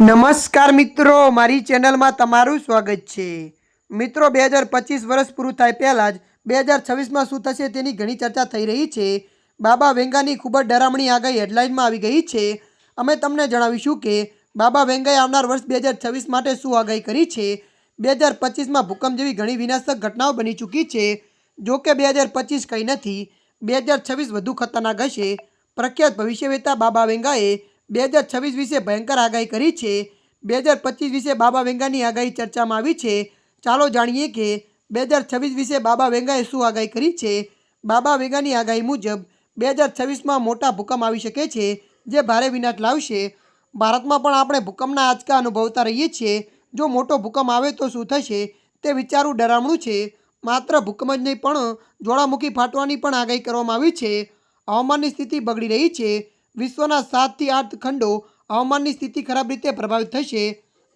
નમસ્કાર મિત્રો, મારી ચેનલમાં તમારું સ્વાગત છે. મિત્રો, બે હજાર પચીસ વર્ષ પૂરું થાય પહેલાં જ બે હજાર છવ્વીસમાં શું થશે તેની ઘણી ચર્ચા થઈ રહી છે. બાબા વેંગાની ખૂબ જ ડરામણી આગાહી હેડલાઇનમાં આવી ગઈ છે. અમે તમને જણાવીશું કે બાબા વેંગાએ આવનાર વર્ષ બે હજાર છવ્વીસ માટે શું આગાહી કરી છે. બે હજાર પચીસમાં ભૂકંપ જેવી ઘણી વિનાશક ઘટનાઓ બની ચૂકી છે. જો કે બે હજાર પચીસ કંઈ નથી, બે હજાર છવ્વીસ વધુ ખતરનાક હશે. પ્રખ્યાત ભવિષ્યવેતા બાબા વેંગાએ બે હજાર છવ્વીસ વિશે ભયંકર આગાહી કરી છે. બે હજાર પચીસ વિશે બાબા વેંગાની આગાહી ચર્ચામાં આવી છે. ચાલો જાણીએ કે બે હજાર છવ્વીસ વિશે બાબા વેંગાએ શું આગાહી કરી છે? બાબા વેંગાની આગાહી મુજબ બે હજાર છવ્વીસમાં મોટા ભૂકંપ આવી શકે છે, જે ભારે વિનાશ લાવશે. ભારતમાં પણ આપણે ભૂકંપના આંચકા અનુભવતા રહીએ છીએ. જો મોટો ભૂકંપ આવે તો શું થશે તે વિચારવું ડરામણું છે. માત્ર ભૂકંપ જ નહીં પણ જ્વાળામુખી ફાટવાની પણ આગાહી કરવામાં આવી છે. હવામાનની સ્થિતિ બગડી રહી છે. વિશ્વના સાતથી આઠ ખંડો હવામાનની સ્થિતિ ખરાબ રીતે પ્રભાવિત થશે.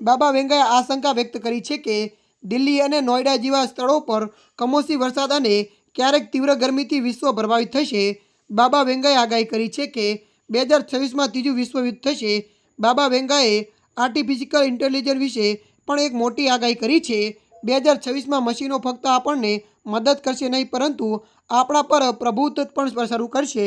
બાબા વેંગાએ આશંકા વ્યક્ત કરી છે કે દિલ્હી અને નોઈડા જેવા સ્થળો પર કમોસમી વરસાદ અને ક્યારેક તીવ્ર ગરમીથી વિશ્વ પ્રભાવિત થશે. બાબા વેંગાએ આગાહી કરી છે કે બે હજાર છવ્વીસમાં ત્રીજું વિશ્વયુદ્ધ થશે. બાબા વેંગાએ આર્ટિફિશિયલ ઇન્ટેલિજન્સ વિશે પણ એક મોટી આગાહી કરી છે. બે હજાર છવ્વીસમાં મશીનો ફક્ત આપણને મદદ કરશે નહીં, પરંતુ આપણા પર પ્રભુત્વ પણ શરૂ કરશે.